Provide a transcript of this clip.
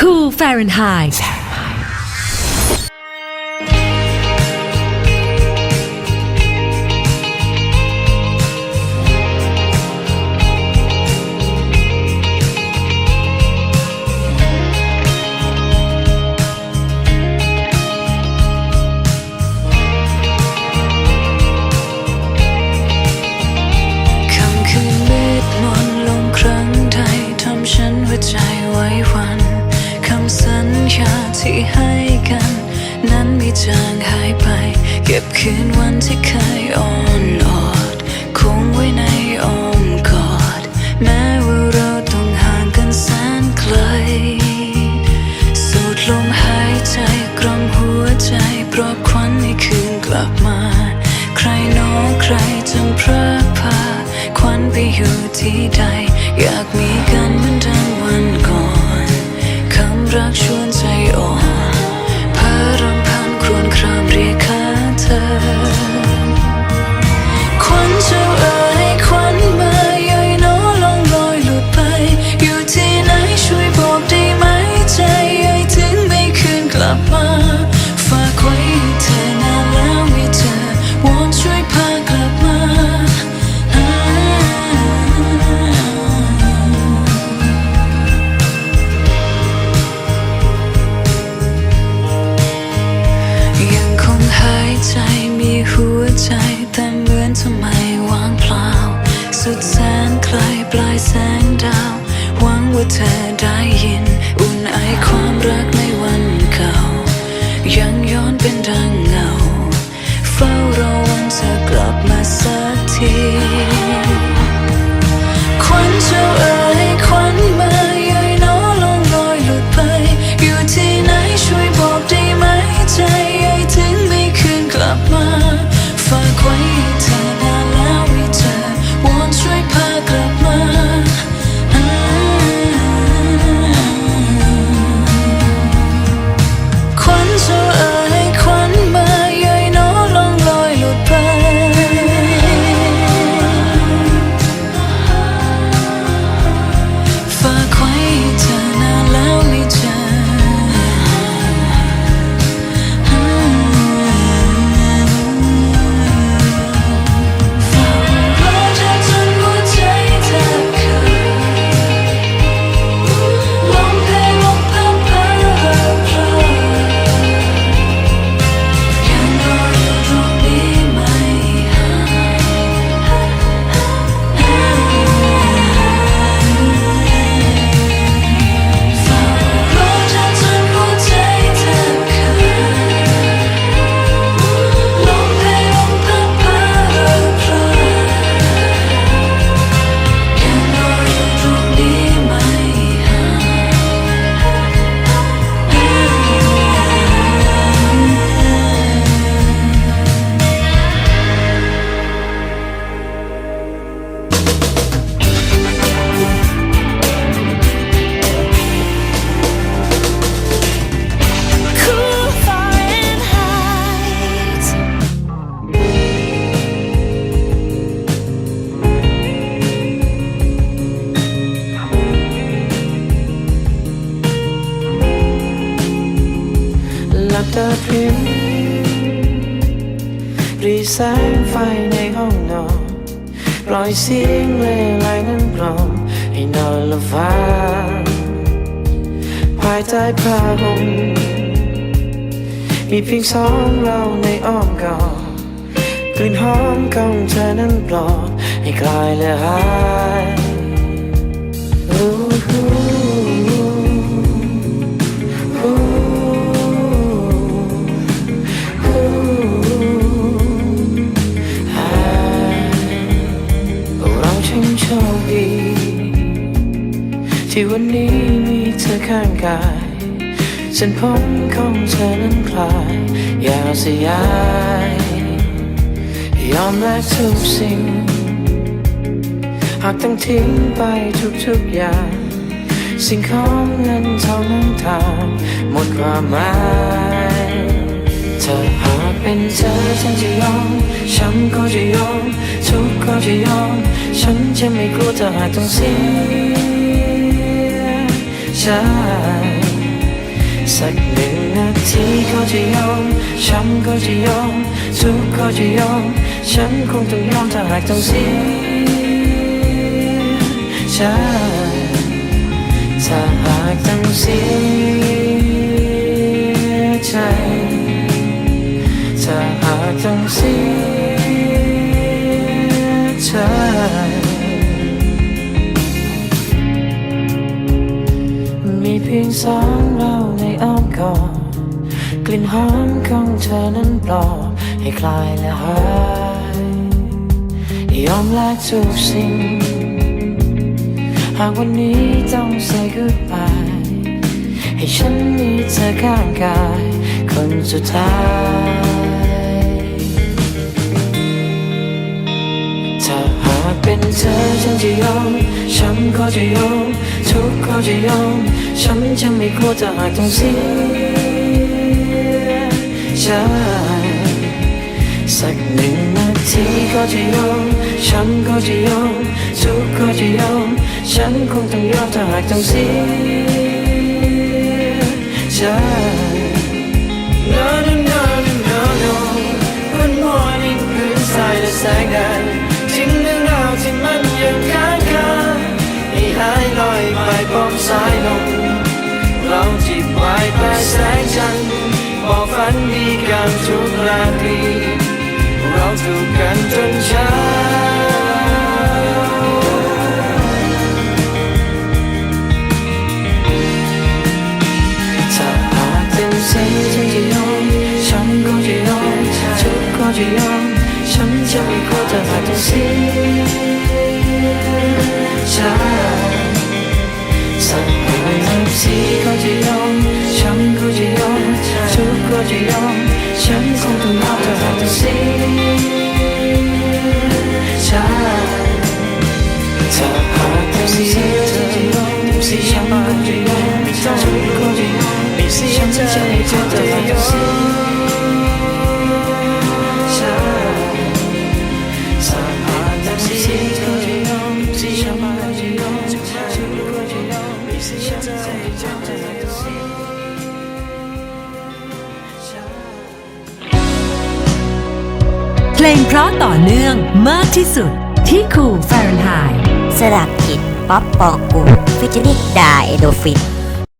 Cool Fahrenheit ที่ให้กัน นั้นไม่จางหายไป เก็บคืนวันที่เคยอ่อนออดคงไว้ในอ้อมกอด แม้ว่าเราต้องห่างกันแสนไกล สูดลมหายใจกล่อมหัวใจปลอบควันให้คืนกลับมา ใครน้อใครจำพระพาควันไปอยู่ที่ใด นไกลปลายแสงดาว หวังว่าเธอได้ยิน อุ่นไอความรักในวันเก่า ยังย้อนเป็นดังเงา เฝ้ารอวันเธอกลับมาสักที ตาพริมรีแสงไฟในห้องนอนปล่อยเสียงเล่ไลนั้นกล่อมให้นอนลับฝันภายใต้ผ้าห่มมีเพียงสองเราในอ้อมกอดกลิ่นหอมของเธอนั้นปลอบให้คลายและหาย ที่วันนี้มีเธอข้างกายเส้นผมของเธอนั้นคลายยาวสยาย ยอมแลกทุกสิ่ง หากต้องทิ้งไปทุกๆอย่าง สิ่งของเงินทองนั้นทางหมดความหมายเธอหากเป็นเธอฉันจะยอมฉันก็จะยอมทุกก็จะยอม ฉันจะไม่กลัวเธอหากต้องเสีย สักหนึ่งนาทีก็จะยอมฉันก็จะยอมทุกข์ก็จะยอม ฉันคงต้องยอมถ้าหากต้องเสียฉันถ้าหากต้องเสียใจถ้าหากต้องเสีย หอมของเธอนั้นปลอบให้คลายและหายยอมแลกทุกสิ่ง หากวันนี้ต้อง say goodbye ให้ฉันมีเธอข้างกาย คนสุดท้ายถ้าหากเป็นเธอฉันจะยอม ฉันก็จะยอม ทุกข์ก็จะยอม ฉันจะไม่กลัวถ้าหากต้องเสีย ใจสักหนึ่งนาทีก็จะยอม ฉันก็จะยอม ทุกข์ก็จะยอม ฉันคงต้องยอมถ้าหากต้องเสียใจ เพลงเพราะต่อเนื่องมากที่สุดที่คูลฟาเรนไฮต์สลักจิตป๊อปปองกูฟิจิลิกดาเอโดฟิน